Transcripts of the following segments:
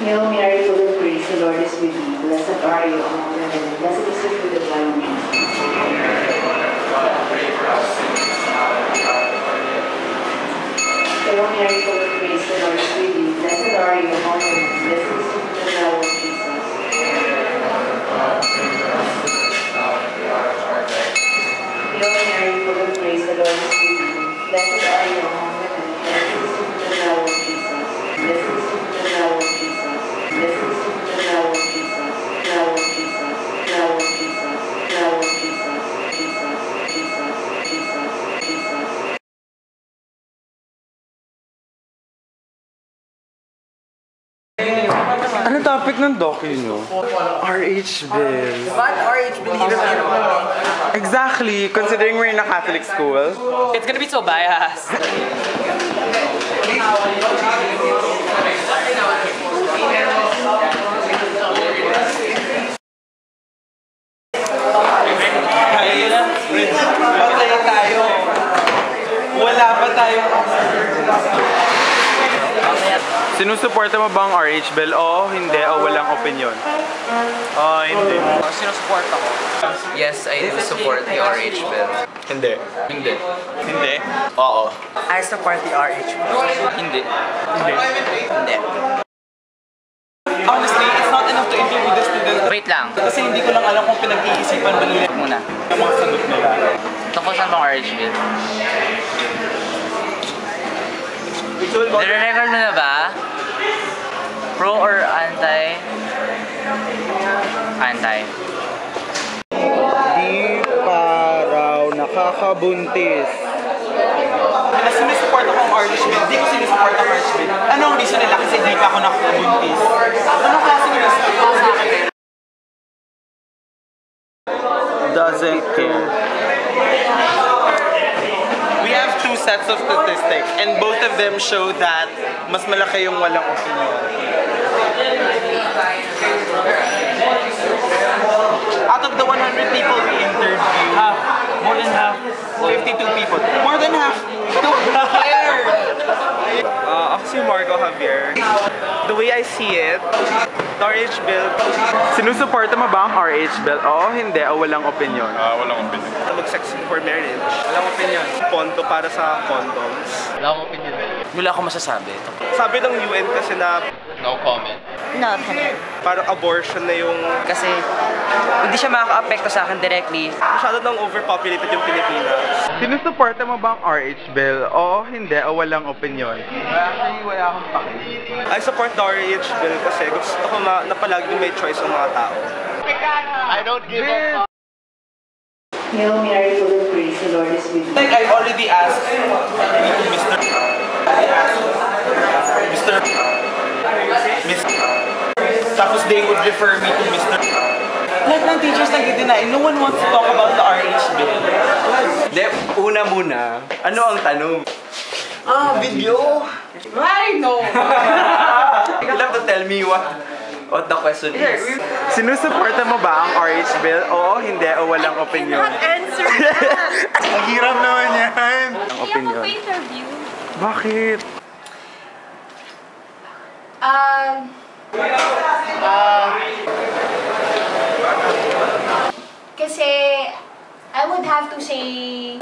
Hail Mary, full of grace, the Lord is with thee. Blessed are you among women, and blessed is the fruit of thy womb, Jesus. Hail Mary, full of grace, the Lord is with thee. Blessed are you among women, blessed is the fruit of thy womb, Jesus. Hail Mary, full of grace, the Lord is with thee. Blessed are you among women, and blessed is the fruit of thy Ano topic ng docu nyo? RH Bill. But RH believe in Exactly, considering we're in a Catholic school. It's gonna be so biased. Wala pa tayo. Sinusuporta mo ba ang RH Bill? Oo, hindi, o walang opinion? Oo, hindi. Sinusupport ako. Yes, I do support the RH bill. Hindi. Hindi. Hindi? Oo. I support the RH bill. Hindi. Hindi. Hindi. Honestly, it's not enough to interview the student. Wait lang. Kasi hindi ko lang alam kung pinag-iisipan ba nila muna. yung mga sagot nila. Tungkol saan bang RH bill? Nire-record mo na ba? Pro or anti? Anti. Di pa raw nakakabuntis. Na sinusupport ako ang Bill. Di ko sinusupport ang Bill. Ano ang reason nila? Kasi di pa ako nakakabuntis. Anong klase ng reason? Doesn't care. We have two sets of statistics and both of them show that mas malaki yung walang opinion. Out of the 100 people we interviewed, half, more than half, 52 people, more than half, don't care. Uh, ako si Marco Javier. The way I see it, the RH Bill. Sinusuporta mo ba ang RH Bill? Oo, hindi, o walang opinion? Ah, walang opinion. Mag-sex for marriage. Walang opinion. Ponto para sa condoms. Wala akong opinion. Wala akong masasabi. Sabi ng UN kasi na No comment. No, comment. parang abortion na yung Kasi hindi siya makaka-apekto sa akin directly. masyado nang overpopulated yung Pilipinas. Sinusuporta mo ba ang RH Bill? Oo, hindi, o walang opinion? Actually, wala akong paki. I support the RH Bill kasi gusto ko ma na palagi may choice ang mga tao. I don't give a Hail Mary, full of grace, the Lord is with thee. Like I already asked Mr. Mr. Tapos they would refer me to Mr. Lahat ng teachers nag-deny. No one wants to talk about the RH bill. De, una muna, ano ang tanong? Ah, video! I know! You'll have to tell me what what the question is. Sinusuporta mo ba ang RH bill? Oo, hindi, o walang opinion. Answer Ang hirap naman yan. Ang opinion. interview. Bakit? Um, uh, kasi I have to say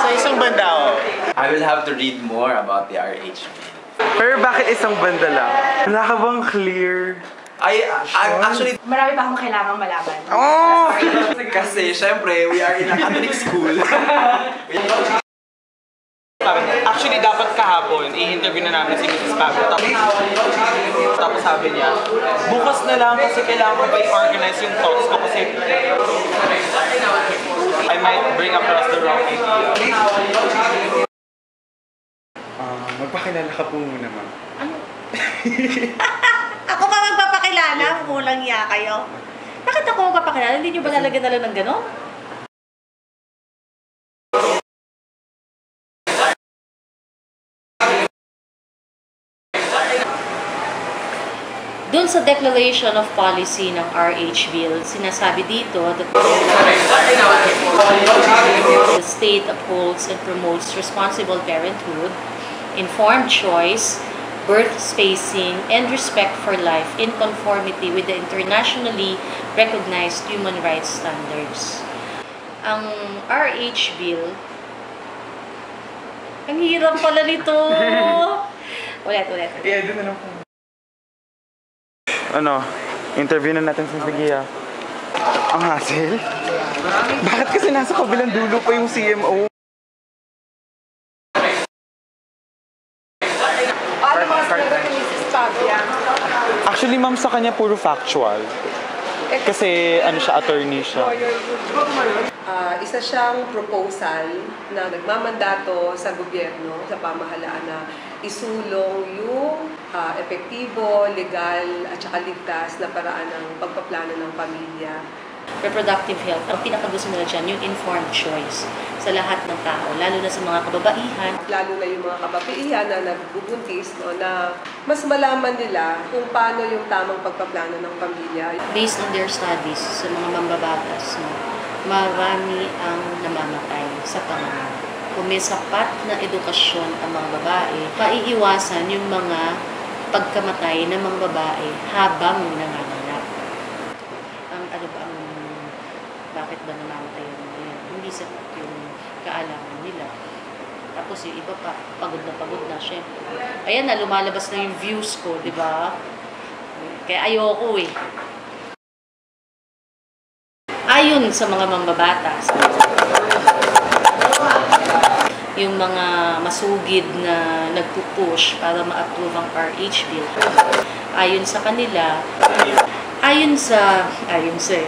So isang banda ako. I will have to read more about the RH bill. Pero bakit isang banda lang? Wala ka bang clear? I, I'm actually, marami pa akong kailangang malaman. Oh! kasi syempre, we are in a Catholic school. Actually, dapat kahapon, i-interview na namin si Mrs. Pablo. Tapos, tapos sabi niya, bukas na lang kasi kailangan ko pa i-organize yung thoughts ko kasi I might bring across the wrong idea. Ah, magpakilala ka po muna, ma'am. Ako pa magpapakilala? Kulang iya kayo. Bakit ako magpapakilala? Hindi nyo ba nalagyan na lang ng gano'n? Doon sa declaration of policy ng RH Bill, sinasabi dito that the state upholds and promotes responsible parenthood informed choice, birth spacing, and respect for life in conformity with the internationally recognized human rights standards. Ang RH Bill, ang hirap pala nito. ulit, ulit. I-edit na lang po. Ano? Interview na natin si Sigia. Ang hassle? Bakit kasi nasa kabilang dulo pa yung CMO? Actually, ma'am, sa kanya puro factual. Kasi ano siya, attorney siya. Ah, isa siyang proposal na nagmamandato sa gobyerno, sa pamahalaan na isulong yung ah, epektibo, legal at saka ligtas na paraan ng pagpaplano ng pamilya. Reproductive health, ang pinakagusto nila dyan, yung informed choice sa lahat ng tao, lalo na sa mga kababaihan. Lalo na yung mga kababaihan na nagbubuntis, no, na mas malaman nila kung paano yung tamang pagpaplano ng pamilya. Based on their studies sa mga mambabatas, no, marami ang namamatay sa panganganak. Kung may sapat na edukasyon ang mga babae, maiiwasan yung mga pagkamatay ng mga babae habang nanganganak. Ang ano ba ang bakit ba namamatay yung mga? Hindi sa yung kaalaman nila. Tapos yung iba pa, pagod na pagod na, syempre. Ayan na, lumalabas na yung views ko, di ba? Kaya ayoko eh. Ayon sa mga mambabatas, yung mga masugid na nagpupush para ma-approve ang RH bill. Ayon sa kanila, ayon sa, ayon sa,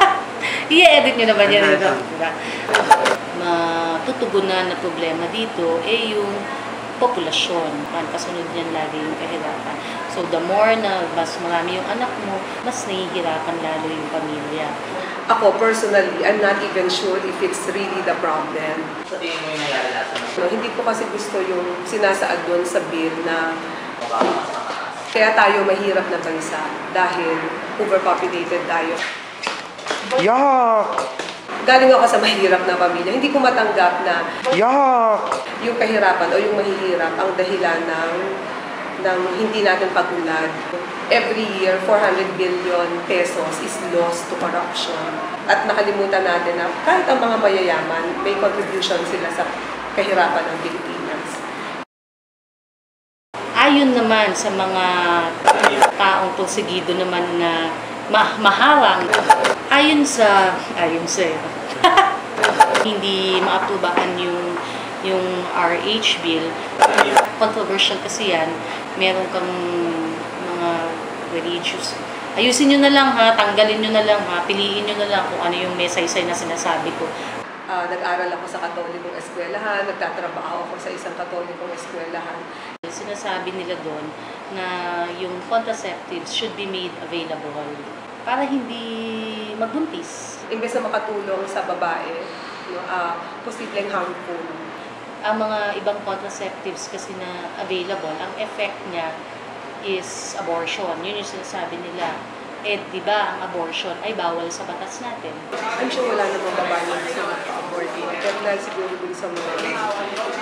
i-edit nyo naman yan. Diba? Matutugunan na problema dito eh yung populasyon. Ang kasunod niyan lagi yung kahirapan. So the more na mas marami yung anak mo, mas nahihirapan lalo yung pamilya. Ako personally, I'm not even sure if it's really the problem. Sa tingin mo yung nangyari? No, hindi ko kasi gusto yung sinasaad doon sa bill na kaya tayo mahirap na bansa dahil overpopulated tayo. Yuck! Galing ako sa mahirap na pamilya. Hindi ko matanggap na Yuck! yung kahirapan o yung mahihirap ang dahilan ng ng hindi natin pagunlad. Every year, 400 billion pesos is lost to corruption. At nakalimutan natin na kahit ang mga mayayaman, may contribution sila sa kahirapan ng Pilipinas. Ayon naman sa mga taong porsigido naman na ma maharang, ayon sa, ayon sa, hindi maaprubahan yung yung RH bill. Controversial kasi yan. Meron kang mga religious. Ayusin nyo na lang ha, tanggalin nyo na lang ha, piliin nyo na lang kung ano yung may saysay na sinasabi ko. Ah, nag-aral ako sa katolikong eskwelahan, nagtatrabaho ako sa isang katolikong eskwelahan. Sinasabi nila doon na yung contraceptives should be made available para hindi magbuntis. Imbes na makatulong sa babae, no, ah, posibleng harmful. Ang mga ibang contraceptives kasi na available, ang effect niya is abortion. Yun yung sinasabi nila. Eh, di ba, ang abortion ay bawal sa batas natin. I'm sure wala namang babae na gusto mag-abort. Pero dahil siguro dun sa mga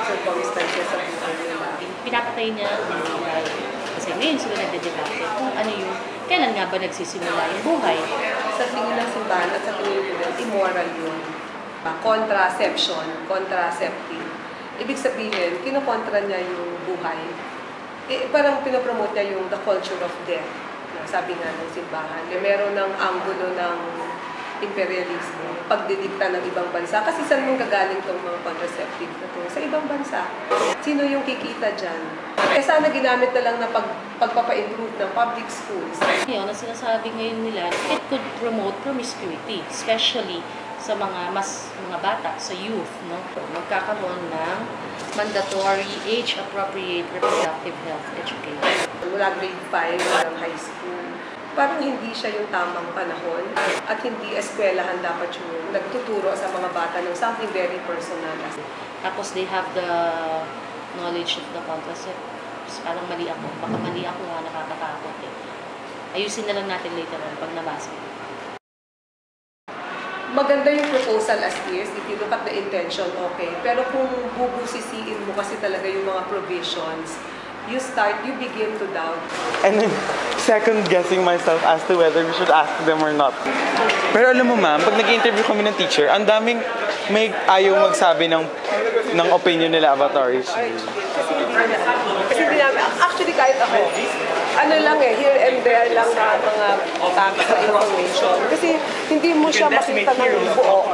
circumstances sa buhay nila. Pinapatay niya ang buhay. Kasi ngayon sila nagde-debate kung ano yung, kailan nga ba nagsisimula yung buhay. Sa tingin ng simbahan at sa tingin ko din, immoral yun. Contraception, contraceptive. Ibig sabihin, kinokontra niya yung buhay. Eh, parang pinopromote niya yung the culture of death. Sabi nga ng simbahan. Eh, meron ng angulo ng imperialismo, pagdidikta ng ibang bansa. Kasi saan mong gagaling tong mga contraceptive na to? Sa ibang bansa. Sino yung kikita dyan? Eh sana ginamit na lang na pag, pagpapa-improve ng public schools. Ngayon, ang sinasabi ngayon nila, it could promote promiscuity, especially sa mga mas mga bata, sa youth, no? Magkakaroon ng mandatory age-appropriate reproductive health education. Mula grade 5 hanggang high school. Parang hindi siya yung tamang panahon at hindi eskwelahan dapat yung nagtuturo sa mga bata ng something very personal. Tapos they have the knowledge of the contraceptives. Parang mali ako. Baka mali ako nga, nakakatakot eh. Ayusin na lang natin later on pag nabasa. maganda yung proposal as is, if you look at the intention, okay. Pero kung bubusisiin mo kasi talaga yung mga provisions, you start, you begin to doubt. And then, second guessing myself as to whether we should ask them or not. Pero alam mo ma'am, pag nag-interview kami ng teacher, ang daming may ayaw magsabi ng ng opinion nila about RH. Kasi hindi kasi hindi namin, actually kahit ako, ano lang eh, here and there lang na mga facts na information. Kasi hindi mo siya makita ng buo.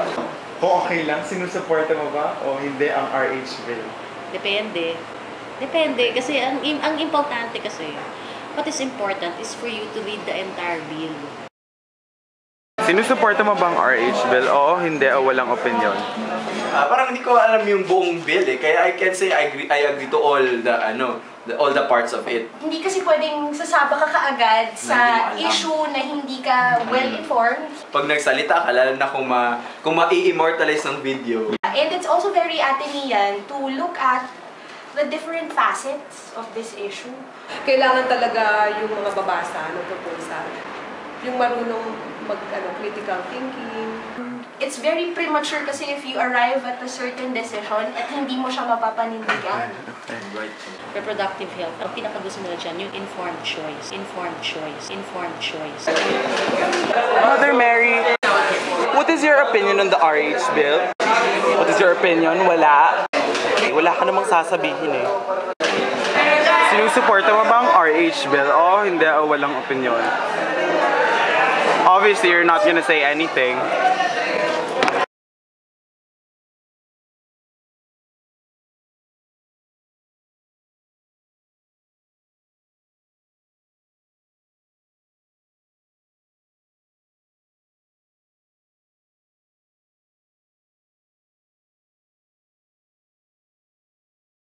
Kung okay lang, sinusuporta mo ba o hindi ang RH bill? Depende. Depende. Kasi ang, ang importante kasi, what is important is for you to read the entire bill. Sinusuporta mo ba ang RH bill? Oo, hindi o walang opinion? Ah, parang hindi ko alam yung buong bill eh. Kaya I can say I agree, I agree to all the ano, the, all the parts of it. Hindi kasi pwedeng sasaba ka kaagad sa issue na hindi ka well-informed. Pag nagsalita ka, lalo na kung ma kung ma-immortalize ng video. And it's also very Atenean to look at the different facets of this issue. Kailangan talaga yung mga babasa ng proposal. Yung marunong mag, ano, critical thinking. It's very premature kasi if you arrive at a certain decision at hindi mo siya mapapanindigan. Reproductive health, ang pinakagusto nila dyan, yung informed choice. Informed choice. Informed choice. Mother Mary, what is your opinion on the RH bill? What is your opinion? Wala. Wala ka namang sasabihin eh. Sinusuporta mo ba ang RH bill? Oo, hindi o walang opinion. Obviously, you're not gonna say anything.